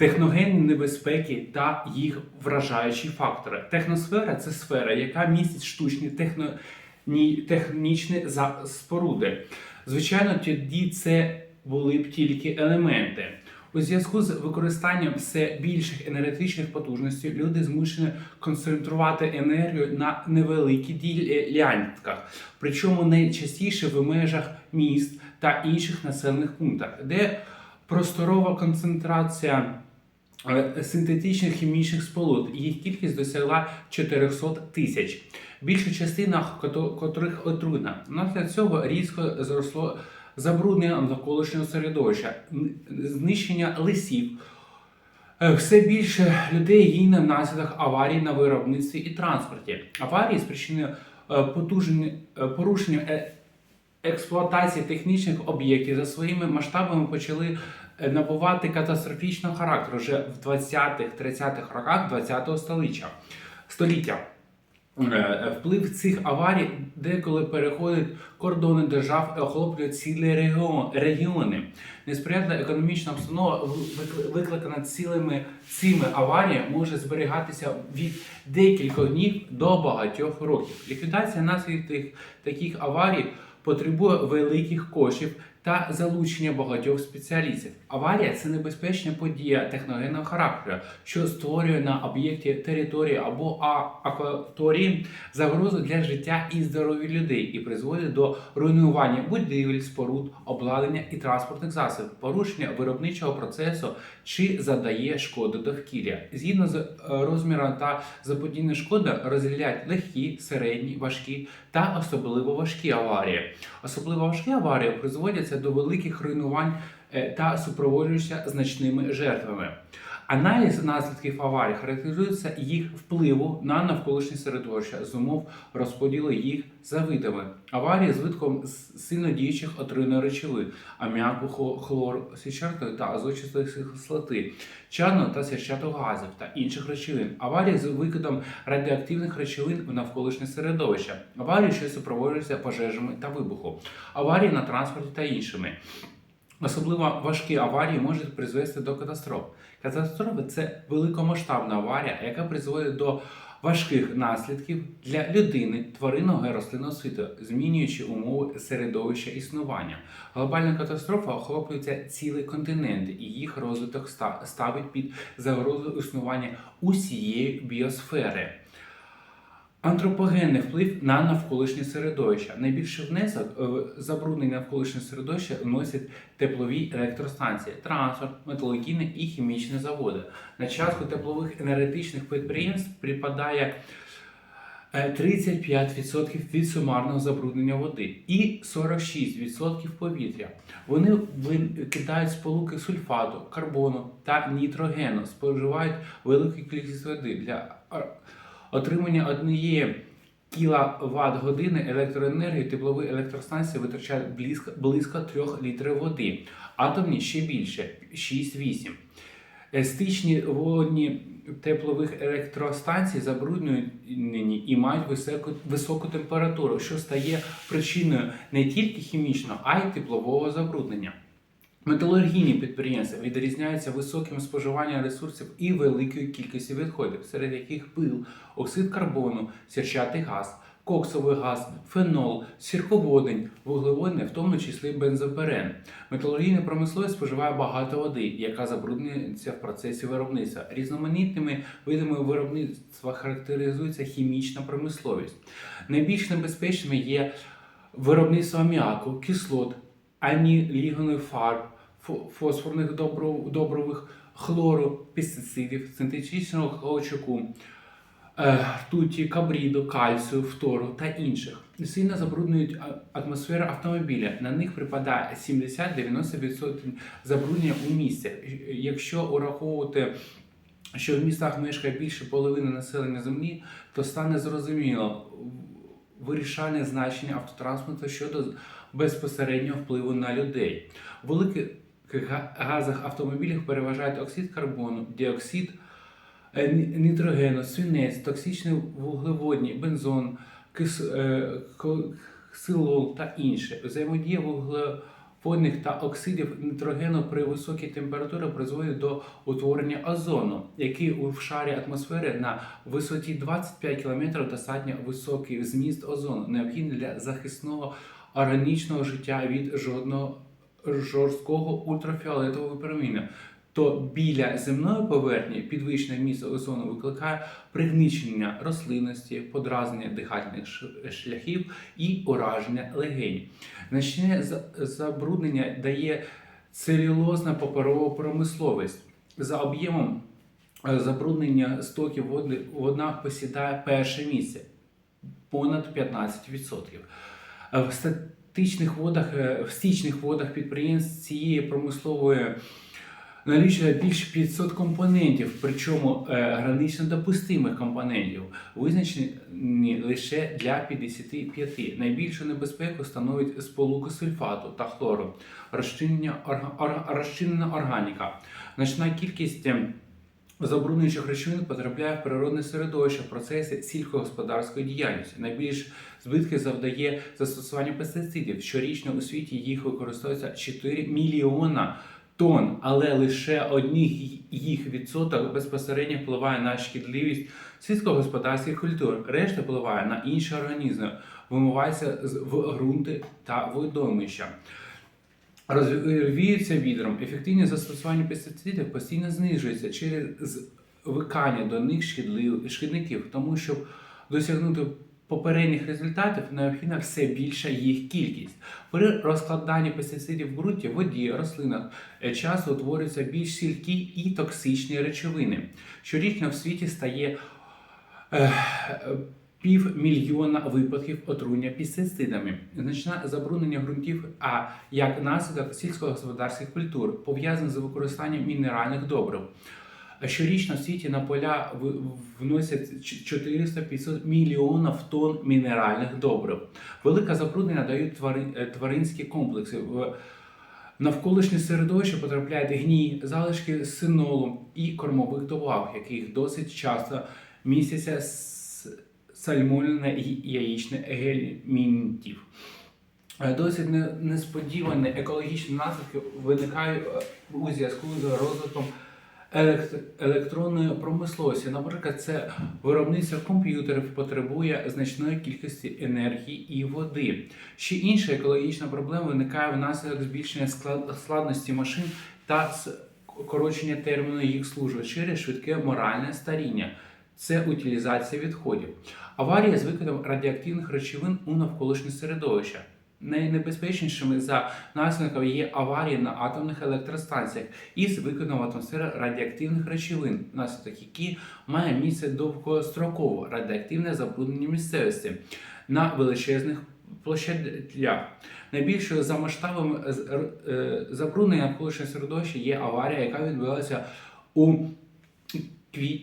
техногенні небезпеки та їх вражаючі фактори. Техносфера це сфера, яка містить штучні техно... ні- технічні споруди. Звичайно, тоді це були б тільки елементи. У зв'язку з використанням все більших енергетичних потужностей люди змушені концентрувати енергію на невеликих ділянках, причому найчастіше в межах міст та інших населених пунктах, де просторова концентрація синтетичних хімічних сполук. Їх кількість досягла 400 тисяч. Більша частина котрих отруйна. Внаслідок цього різко зросло забруднення навколишнього середовища, знищення лисів. Е, Все більше людей гине внаслідок аварій на виробництві і транспорті. Аварії спричинені е, е, е, експлуатації технічних об'єктів за своїми масштабами почали е, набувати катастрофічного характеру вже в 20-30-х роках 20-го століття. століття. Е, Вплив цих аварій деколи переходить кордони держав і охоплює цілі регіони. Несприятлива економічна обстанова, вик- викликана цілими цими аваріями, може зберігатися від декількох днів до багатьох років. Ліквідація наслідків таких аварій потребує великих коштів та залучення багатьох спеціалістів. Аварія це небезпечна подія техногенного характеру, що створює на об'єкті території або акваторії загрозу для життя і здоров'я людей і призводить до руйнування будівель, споруд, обладнання і транспортних засобів, порушення виробничого процесу чи задає шкоду довкілля. Згідно з е, розміром та заподіяння шкоди розділяють легкі, середні, важкі та особливо важкі аварії. Особливо важкі аварії до великих руйнувань е, та супроводжуються значними жертвами. Аналіз наслідків аварій характеризується їх впливу на навколишнє середовище з умов розподілу їх за видами. Аварії з видком с- сильно діючих отруйної речовин, аміаку, хло- хлору, та азотчастої кислоти, чадного та сірчатого газів та інших речовин. Аварії з викидом радіоактивних речовин в навколишнє середовище. Аварії, що супроводжуються пожежами та вибухом. Аварії на транспорті та іншими. Особливо важкі аварії можуть призвести до катастроф. Катастрофа це великомасштабна аварія, яка призводить до важких наслідків для людини, тваринного і рослинного світу, змінюючи умови середовища існування. Глобальна катастрофа охоплюється цілий континент, і їх розвиток ста- ставить під загрозу існування усієї біосфери. Антропогенний вплив на навколишнє середовище. Найбільший внесок в забруднення навколишнього середовища вносять теплові електростанції, транспорт, металургійні і хімічні заводи. На частку теплових енергетичних підприємств припадає е, 35% від сумарного забруднення води і 46% повітря. Вони викидають сполуки сульфату, карбону та нітрогену, споживають велику кількість води для е, отримання однієї кіловат години електроенергії теплові електростанції витрачають близько, близько 3 літрів води, атомні ще більше 6-8. Стичні водні теплових електростанцій забруднені і мають високу, високу температуру, що стає причиною не тільки хімічного, а й теплового забруднення. Металургійні підприємства відрізняються високим споживанням ресурсів і великою кількістю відходів, серед яких пил, оксид карбону, сірчатий газ, коксовий газ, фенол, сірководень, вуглеводне, в тому числі бензоперен. Металургійна промисловість споживає багато води, яка забруднюється в процесі виробництва. Різноманітними видами виробництва характеризується хімічна промисловість. Найбільш небезпечними є виробництво аміаку, кислот, анілігоних фарб, фосфорних добров- добрових, хлору, пестицидів, синтетичного каучуку, е, ртуті, кабріду, кальцію, фтору та інших. Сильно забруднюють атмосферу автомобіля. На них припадає 70-90% забруднення у місті. Якщо ураховувати, що в містах мешкає більше половини населення землі, то стане зрозуміло вирішальне значення автотранспорту щодо безпосереднього впливу на людей. В великих га- газах автомобілів переважають оксид карбону, діоксид е, нітрогену, свинець, токсичні вуглеводні, бензон, е, ксилол та інше. Взаємодія вугле, водних та оксидів нитрогену при високій температурі призводить до утворення озону, який у шарі атмосфери на висоті 25 км достатньо високий зміст озону, необхідний для захисного органічного життя від жодного жорсткого ультрафіолетового випроміння. То біля земної поверхні підвищене місце озону викликає пригнічення рослинності, подразнення дихальних шляхів і ураження легень. Значне забруднення дає целюлозна паперова промисловість. За об'ємом е, забруднення стоків води вона посідає перше місце понад 15%. Е, водах, е, в стічних водах підприємств цієї промислової налічує більше 500 компонентів, причому е, гранично допустимих компонентів, визначені лише для 55. Найбільшу небезпеку становить сполука сульфату та хлору, розчинена органіка. Значна кількість ем, забруднюючих речовин потрапляє в природне середовище в процесі сільськогосподарської діяльності. Найбільш збитки завдає застосування пестицидів. Щорічно у світі їх використовується 4 мільйона тонн, але лише одних їх відсоток безпосередньо впливає на шкідливість сільськогосподарських культур. Решта впливає на інші організми, вимивається в ґрунти та водоймища. Розвіються відром. Ефективність застосування пестицидів постійно знижується через викання до них шкідлив- шкідників, тому щоб досягнути попередніх результатів необхідна все більша їх кількість. При розкладанні пестицидів в ґрунті, воді, рослинах е, часто утворюються більш сількі і токсичні речовини. Щорічно в світі стає е, півмільйона випадків отруєння пестицидами, значне забруднення ґрунтів, а як наслідок сільськогосподарських культур, пов'язане з використанням мінеральних добрив. Щорічно в світі на поля вносять 400-500 мільйонів тонн мінеральних добрив. Велике забруднення дають е, тваринські комплекси. Навколишнє середовище потрапляють гній, залишки синолу і кормових добав, яких досить часто містяться с- сальмонельне і яєчне гельмінтів. Е, Досить не- несподівані екологічні наслідки виникають е, у зв'язку з розвитком електронної промисловості. Наприклад, це виробництво комп'ютерів потребує значної кількості енергії і води. Ще інша екологічна проблема виникає внаслідок збільшення склад- складності машин та скорочення терміну їх служби через швидке моральне старіння. Це утилізація відходів. Аварія з викидом радіоактивних речовин у навколишнє середовище. Найнебезпечнішими за наслідком є аварії на атомних електростанціях із викидом в атмосферу радіоактивних речовин, внаслідок які має місце довгостроково радіоактивне забруднення місцевості на величезних площадях. Найбільшою за масштабами з- е, забруднення навколишнього середовища є аварія, яка відбулася у квіт...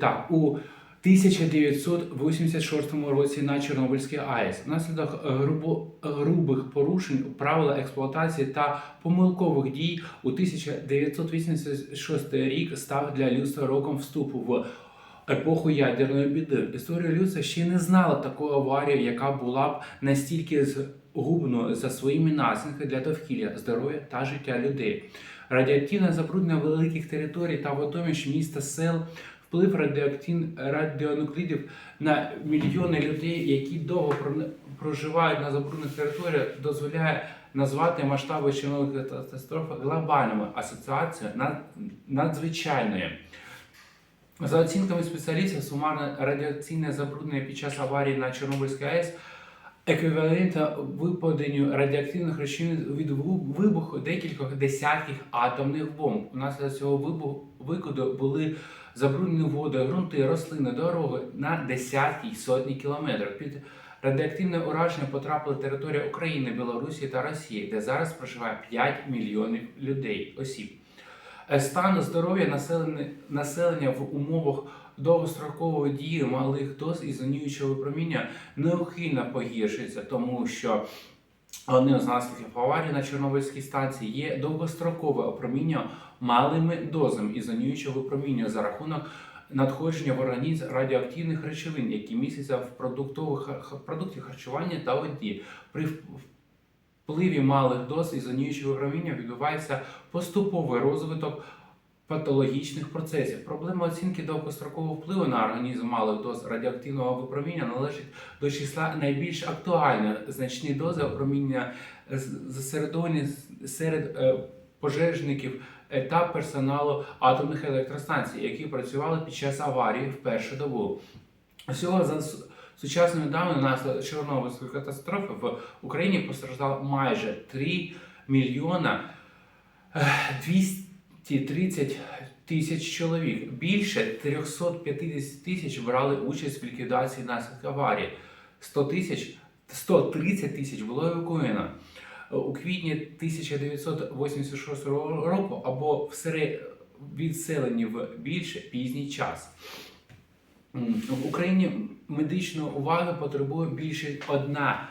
так, у 1986 році на Чорнобильській АЕС внаслідок е, грубо, грубих порушень правила експлуатації та помилкових дій у 1986 рік став для людства роком вступу в епоху ядерної біди. Історія людства ще не знала такої аварії, яка була б настільки згубною за своїми наслідками для довкілля, здоров'я та життя людей. Радіоактивне забруднення великих територій та водоміж міста сел вплив радіонуклідів на мільйони людей, які довго проживають на забруднених територіях, дозволяє назвати масштаби Чорнобильської катастрофи глобальними асоціацією надзвичайною. За оцінками спеціалістів, сумарне радіаційне забруднення під час аварії на Чорнобильській АЕС еквівалентно випаденню радіоактивних речовин від вибуху декількох десятків атомних бомб. Унаслідок цього вибуху викиду були забруднені води, ґрунти, рослини, дороги на десятки й сотні кілометрів. Під радіоактивне ураження потрапили територія України, Білорусі та Росії, де зараз проживає 5 мільйонів людей осіб. Е, Стан здоров'я населення, населення в умовах довгострокової дії малих доз ізонуючого випроміння неухильно погіршується, тому що одним з наслідків аварії на Чорнобильській станції є довгострокове опроміння малими дозами ізонуючого випроміння за рахунок надходження в організм радіоактивних речовин, які містяться в продуктових продукті харчування та воді. При впливі малих доз ізоніючого випроміння відбувається поступовий розвиток патологічних процесів. Проблема оцінки довгострокового впливу на організм малих доз радіоактивного випроміння належить до числа найбільш актуальних значні дози опроміння з- зосередовані серед е, пожежників е, та персоналу атомних електростанцій, які працювали під час аварії в першу добу. Всього за с- сучасною давною внаслідок Чорнобильської катастрофи в Україні постраждало майже 3 мільйона е, 230 тисяч чоловік. Більше 350 тисяч брали участь в ліквідації наслідків аварії. 100 тисяч 130 тисяч було евакуєно. У квітні 1986 року або в сере- відселені в більш пізній час. В Україні медичної уваги потребує більше одна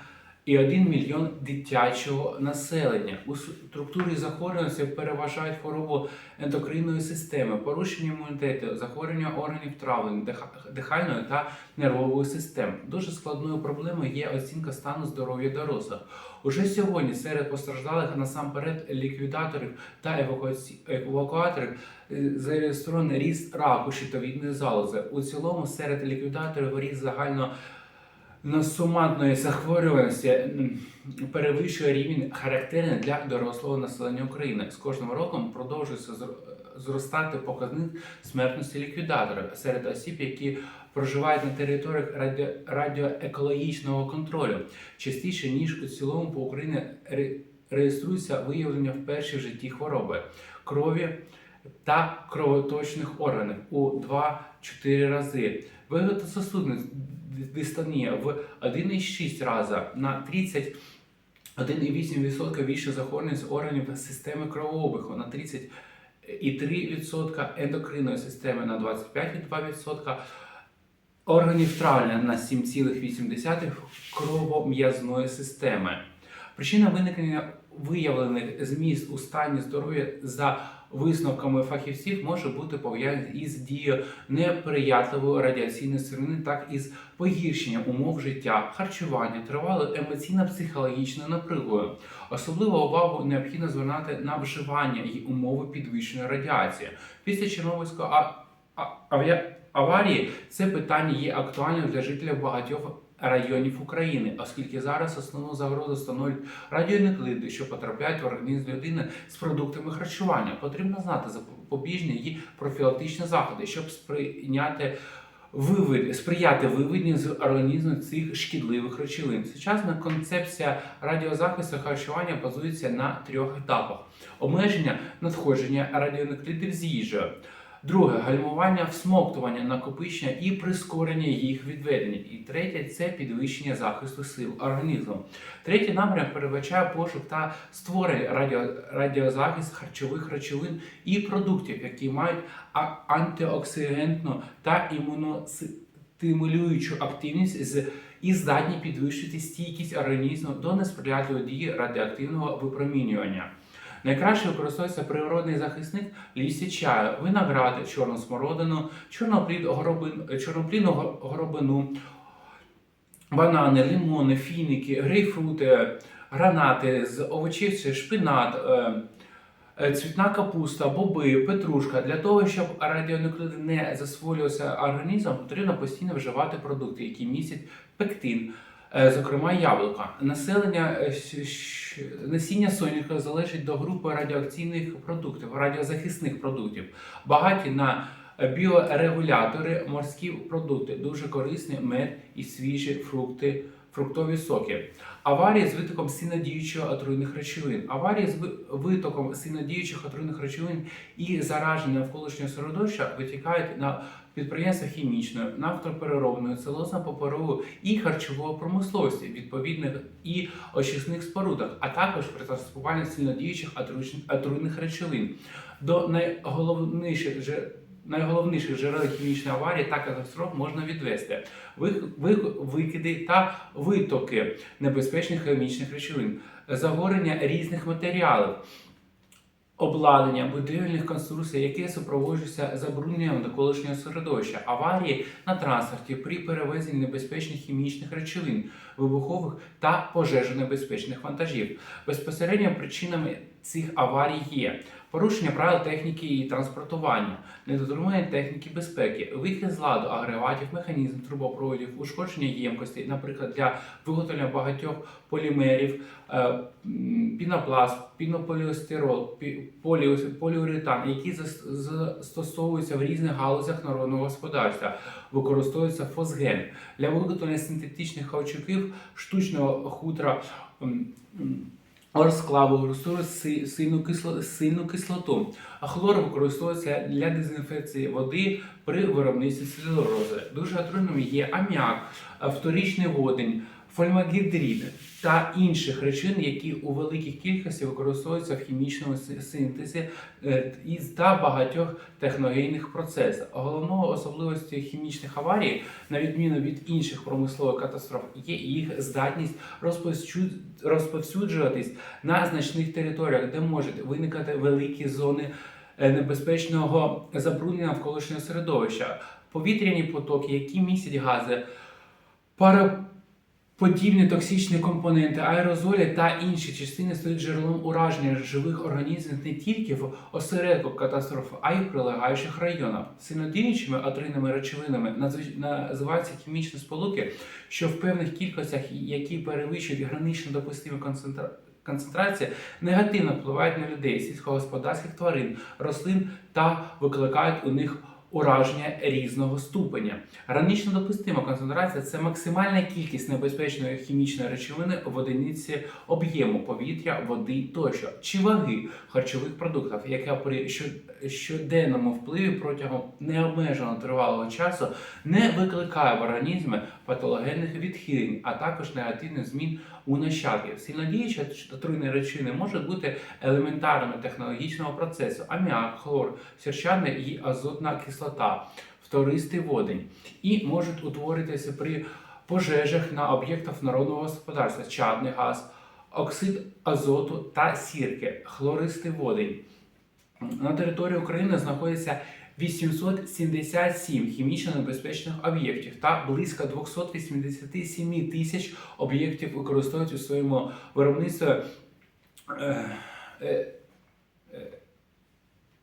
і один мільйон дитячого населення. У структурі захворюваності переважають хворобу ендокринної системи, порушення імунітету, захворювання органів травлення, дихальної та нервової систем. Дуже складною проблемою є оцінка стану здоров'я дорослих. Уже сьогодні серед постраждалих насамперед ліквідаторів та евакуаторів е, зареєстрований ріст раку щитовідної залози. У цілому серед ліквідаторів ріст загально насоматної захворюваності перевищує рівень характерний для дорослого населення України. З кожним роком продовжується зр- зростати показник смертності ліквідаторів серед осіб, які проживають на територіях раді... радіоекологічного контролю, частіше ніж у цілому по Україні ре- реєструється виявлення в житті хвороби крові та кровоточних органів у 2-4 рази. Вегетососудна дистонія в 1,6 рази на 30 1,8% більше захворюваність органів системи кровообігу на 30,3% ендокринної системи на 25,2%, органів травлення на 7,8% кровом'язної системи. Причина виникнення виявлених зміст у стані здоров'я за висновками фахівців може бути пов'язана із дією неприятливої радіаційної сировини, так і з погіршенням умов життя, харчування, тривалою емоційно-психологічною напругою. Особливу увагу необхідно звернути на вживання і умови підвищеної радіації. Після Чорнобильської авіа- аварії це питання є актуальним для жителів багатьох районів України, оскільки зараз основну загрозу становлять радіонуклиди, що потрапляють в організм людини з продуктами харчування. Потрібно знати запобіжні і профілактичні заходи, щоб сприйняти вивід, сприяти виведенню з організму цих шкідливих речовин. Сучасна концепція радіозахисту харчування базується на трьох етапах: обмеження надходження радіонуклидів з їжею. Друге гальмування всмоктування, накопичення і прискорення їх відведення. І третє це підвищення захисту сил організму. Третій напрям передбачає пошук та створення радіо, радіозахист харчових речовин і продуктів, які мають а- антиоксидантну та імуностимулюючу активність з і здатні підвищити стійкість організму до несприятливої дії радіоактивного випромінювання. Найкраще використовується природний захисник лістя чаю, виногради, чорну смородину, чорноплід, горобин, чорноплідну горобину, банани, лимони, фіники, грейпфрути, гранати з овочів, шпинат, е, е, цвітна капуста, боби, петрушка. Для того, щоб радіонуклиди не засвоювалися організмом, потрібно постійно вживати продукти, які містять пектин. е, Зокрема, яблука. Населення насіння соняшника залежить до групи радіоакційних продуктів, радіозахисних продуктів, багаті на біорегулятори, морські продукти, дуже корисні мед і свіжі фрукти, фруктові соки. Аварії з витоком сильнодіючих отруйних речовин. Аварії з витоком сильнодіючих отруйних речовин і зараження навколишнього середовища витікають на підприємствах хімічної, нафтопереробної, целозно-паперової і харчової промисловості, відповідних і очисних спорудах, а також при транспортуванні сильнодіючих отруйних речовин. До найголовніших же найголовніших джерел хімічної аварії та катастроф можна відвести викиди та витоки небезпечних хімічних речовин, загорення різних матеріалів. Обладнання будівельних конструкцій, яке супроводжується забрудненням навколишнього середовища, аварії на транспорті при перевезенні небезпечних хімічних речовин, вибухових та пожежонебезпечних вантажів. Безпосередньо причинами цих аварій є порушення правил техніки і транспортування, недотримання техніки безпеки, вихід з ладу агрегатів, механізм трубопроводів, ушкодження ємкості, наприклад, для виготовлення багатьох полімерів, е, пінопласт, пінополіостирол, пі- поліуретан, які застосовуються в різних галузях народного господарства, використовується фосген для виготовлення синтетичних каучуків, штучного хутра. Орсклаву си- сильну, кисло, сильну кислоту, а хлор використовується для дезінфекції води при виробництві целюлози. Дуже отруйними є аміак, вторічний водень, фольмагідрид та інших речовин, які у великих кількостях використовуються в хімічному синтезі е, та багатьох техногенних процесах. Головною особливістю хімічних аварій, на відміну від інших промислових катастроф, є їх здатність розповсюджуватись на значних територіях, де можуть виникати великі зони е, небезпечного забруднення навколишнього середовища, повітряні потоки, які містять гази, пароподібні токсичні компоненти, аерозолі та інші частини стають джерелом ураження живих організмів не тільки в осередку катастрофи, а й в прилегаючих районах. Сильнодіючими отруйними речовинами називаються хімічні сполуки, що в певних кількостях, які перевищують гранично допустимі концентра... концентрації, негативно впливають на людей, сільськогосподарських тварин, рослин та викликають у них ураження різного ступеня. Гранично допустима концентрація це максимальна кількість небезпечної хімічної речовини в одиниці об'єму повітря, води тощо чи ваги харчових продуктів, яка при щоденному впливі протягом необмеженого тривалого часу не викликає в організмі патологенних відхилень, а також негативних змін у нащадків. Сильнодіючі отруйні речовини можуть бути елементарними технологічного процесу: аміак, хлор, сірчана і азотна кислота, втористий водень, і можуть утворитися при пожежах на об'єктах народного господарства, чадний газ, оксид азоту та сірки, хлористий водень. На території України знаходиться 877 хімічно небезпечних об'єктів та близько 287 тисяч об'єктів використовують у своєму виробництві е, е, е,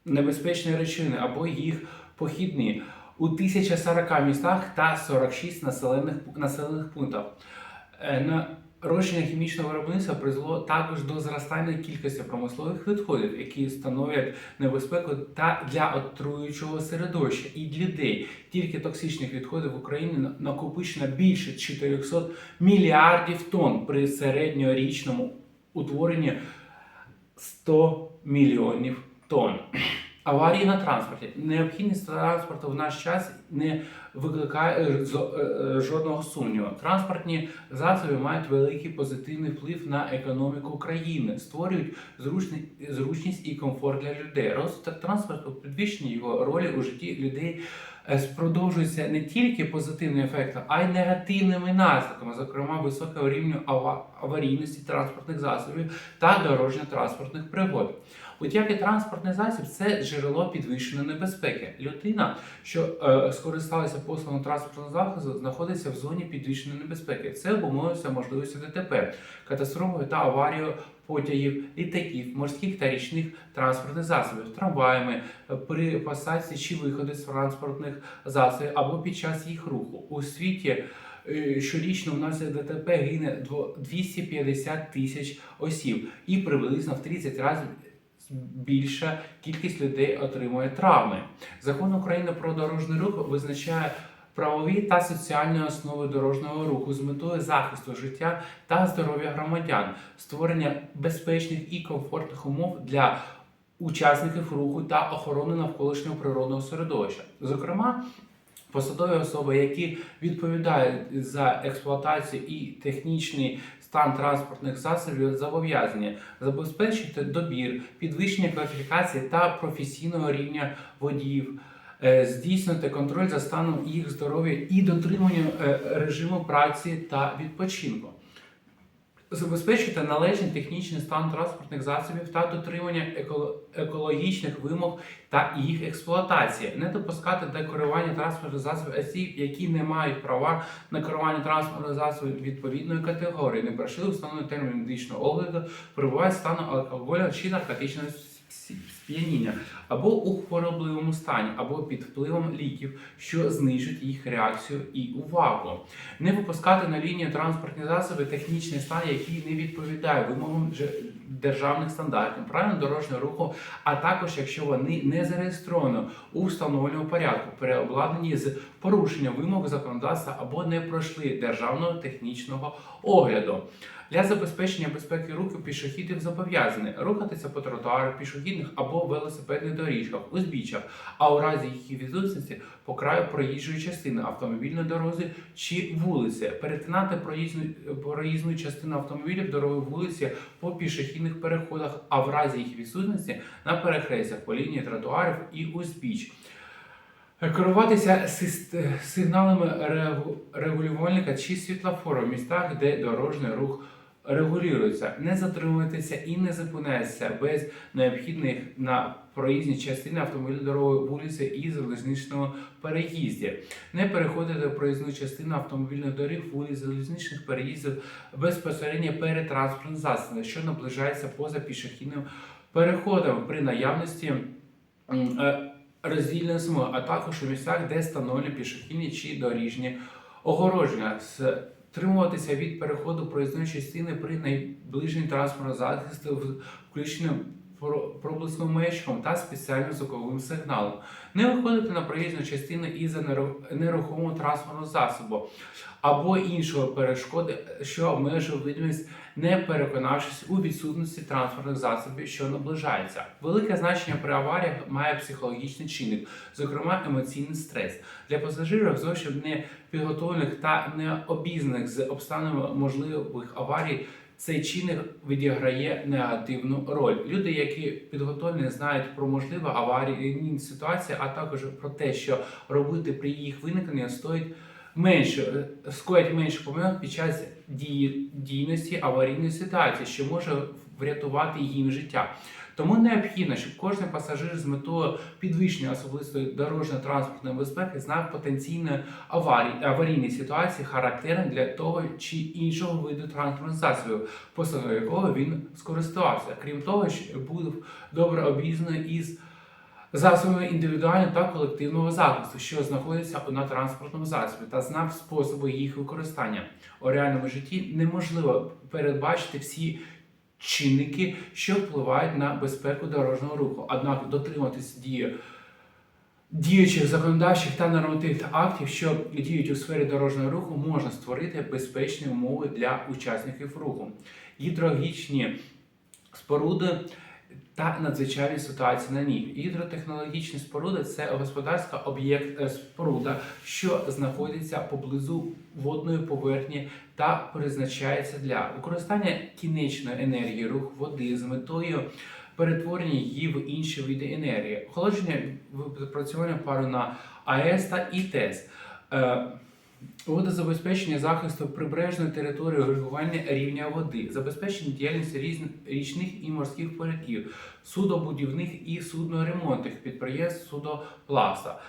небезпечні речовини або їх похідні у 1040 містах та 46 населених, населених пунктах. Е, Нарощення хімічного виробництва призвело також до зростання кількості промислових відходів, які становлять небезпеку та для отруючого середовища і для людей. Тільки токсичних відходів в Україні накопичено більше 400 мільярдів тонн при середньорічному утворенні 100 мільйонів тонн. Аварії на транспорті. Необхідність транспорту в наш час не викликає е, е, е, жодного сумніву. Транспортні засоби мають великий позитивний вплив на економіку країни, створюють зручні- зручність і комфорт для людей. Розвиток транспорту, підвищення його ролі у житті людей е, продовжується не тільки позитивним ефектом, а й негативними наслідками, зокрема високого рівня ава- аварійності транспортних засобів та дорожньо-транспортних пригод. Будь-який транспортний засіб це джерело підвищеної небезпеки. Людина, що е, скористалася послугом транспортного захисту, знаходиться в зоні підвищеної небезпеки. Це обумовлюється можливістю ДТП, катастрофою та аварією потягів, літаків, морських та річних транспортних засобів, трамваями е, при посадці чи виході з транспортних засобів або під час їх руху. У світі е, щорічно внаслідок ДТП гине дво- 250 тисяч осіб і приблизно в 30 разів більша кількість людей отримує травми. Закон України про дорожній рух визначає правові та соціальні основи дорожнього руху з метою захисту життя та здоров'я громадян, створення безпечних і комфортних умов для учасників руху та охорони навколишнього природного середовища. Зокрема, посадові особи, які відповідають за експлуатацію і технічний стан транспортних засобів, зобов'язані забезпечити добір, підвищення кваліфікації та професійного рівня водіїв. е, Здійснити контроль за станом їх здоров'я і дотримання е, режиму праці та відпочинку. Забезпечити належний технічний стан транспортних засобів та дотримання еко- екологічних вимог та їх експлуатації, не допускати до керування транспортних засобів осіб, які не мають права на керування транспортних засобів відповідної категорії, не пройшли встановлений термін медичного огляду, перебувають стану алкоголю чи наркотичного сп'яніння, або у хворобливому стані, або під впливом ліків, що знижують їх реакцію і увагу. Не випускати на лінію транспортні засоби технічний стан, який не відповідає вимогам державних стандартів, правильно дорожнього руху, а також якщо вони не зареєстровані у встановленому порядку, переобладнані з порушенням вимог законодавства або не пройшли державного технічного огляду. Для забезпечення безпеки руху пішохідів зобов'язані рухатися по тротуарах, пішохідних або велосипедних доріжках, узбіччях, а у разі їх відсутності по краю проїжджої частини автомобільної дороги чи вулиці, перетинати проїзну, проїзну частину автомобілів дороги вулиці по пішохідних переходах, а в разі їх відсутності на перехрестях по лінії тротуарів і узбіч. Керуватися сигналами регулювальника чи світлофору в містах, де дорожній рух регулюється, не затримуватися і не зупинятися без необхідних на проїзній частини автомобільної вулиці і залізничного переїзді, не переходити проїзну частину автомобільних доріг вулиць залізничних переїздів безпосередньо перед транспортним засобом, що наближається поза пішохідним переходом при наявності е, а також у місцях, де встановлені пішохідні чи доріжні огородження. Стримуватися від переходу проїзної частини при найближній транспортному захисту, включенням про- проблисковим маячком та спеціальним звуковим сигналом. Не виходити на проїзну частину із нерухомого транспортного засобу або іншої перешкоди, що обмежує видимість, не переконавшись у відсутності транспортних засобів, що наближаються. Велике значення при аваріях має психологічний чинник, зокрема емоційний стрес. Для пасажирів зовсім не підготовлених та не обізнаних з обставинами можливих аварій. Цей чинник відіграє негативну роль. Люди, які підготовлені, знають про можливі аварійні ситуації, а також про те, що робити при їх виникненні стоїть менше, скоять менше помилок під час дії, дійності аварійної ситуації, що може врятувати їм життя. Тому необхідно, щоб кожен пасажир з метою підвищення особистої дорожньо-транспортної безпеки знав потенційні аварії, аварійні ситуації, характерні для того чи іншого виду транспортних засобів, послугою якого він скористувався. Крім того, що був добре обізнаний із засобами індивідуального та колективного захисту, що знаходяться на транспортному засобі, та знав способи їх використання. У реальному житті неможливо передбачити всі чинники, що впливають на безпеку дорожнього руху. Однак дотримуватися дії діючих законодавчих та нормативних актів, що діють у сфері дорожнього руху, можна створити безпечні умови для учасників руху. Гідрогічні споруди та надзвичайні ситуації на ній. Гідротехнологічні споруди це господарська об'єкт е, споруда, що знаходиться поблизу водної поверхні та призначається для використання кінечної енергії рух води з метою перетворення її в інші види енергії, охолодження відпрацювання пару на АЕС та ІТЕС. Е, Водозабезпечення захисту прибережної території регулювання рівня води, забезпечення діяльності різних річних і морських порядків, судобудівних і судноремонтних підприємств судопласта.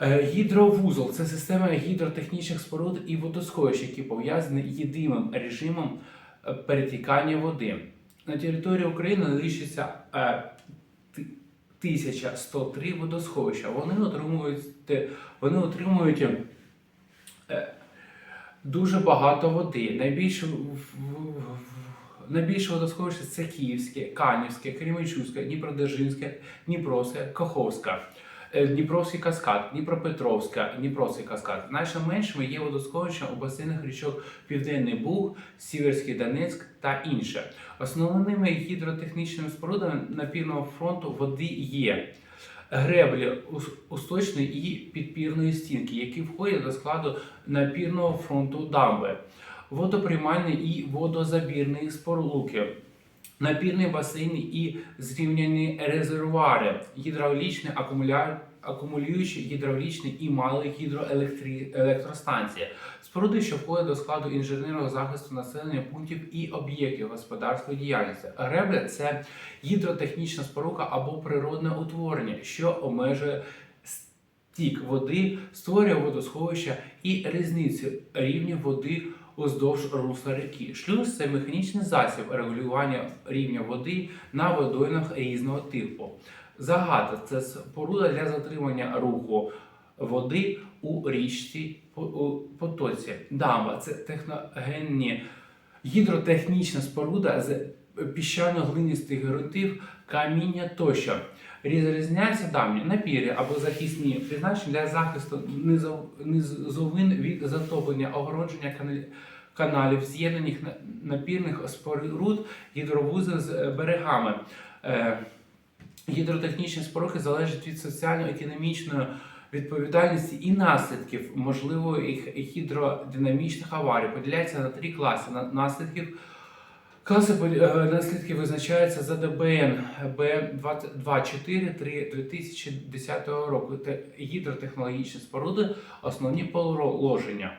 Е, Гідровузол це система гідротехнічних споруд і водосховищ, які пов'язані єдиним режимом е, перетікання води. На території України налічується е, 1103 водосховища. Вони отримують, вони отримують е, дуже багато води. Найбільше, найбільше водосховище це Київське, Канівське, Кременчуцьке, Дніпродзержинське, Дніпровське, Каховське. Дніпровський каскад, Дніпропетровська, Дніпровський каскад. Значно меншими є водосховища у басейнах річок Південний Буг, Сіверський Донецьк та інше. Основними гідротехнічними спорудами напірного фронту води є греблі ус- усточної і підпірної стінки, які входять до складу напірного фронту дамби, водоприймальні і водозабірні спорлуки, напірні басейни і зрівняні резервуари, гідравлічні акумуля... акумулюючі гідравлічні і малі гідроелектростанції, споруди, що входять до складу інженерного захисту населення пунктів і об'єктів господарської діяльності. Гребля це гідротехнічна спорука або природне утворення, що обмежує стік води, створює водосховища і різницю рівня води уздовж русла ріки. Шлюз це механічний засіб регулювання рівня води на водоймах різного типу. Загата це споруда для затримання руху води у річці у потоці. Дамба це техногенні гідротехнічна споруда з піщано-глинистих ґрунтів, каміння тощо. Розрізняються давні напірі або захисні, призначені для захисту низов- низовин від затоплення, огородження каналів, з'єднаних напірних споруд, гідровузів з е, берегами. Гідротехнічні споруки залежать від соціально-економічної відповідальності і наслідків можливих гідродинамічних аварій. Поділяється на три класи на- наслідків. Класи е, наслідки визначаються за ДБН Б243 2010 року. Те- Гідротехнологічні споруди, основні положення.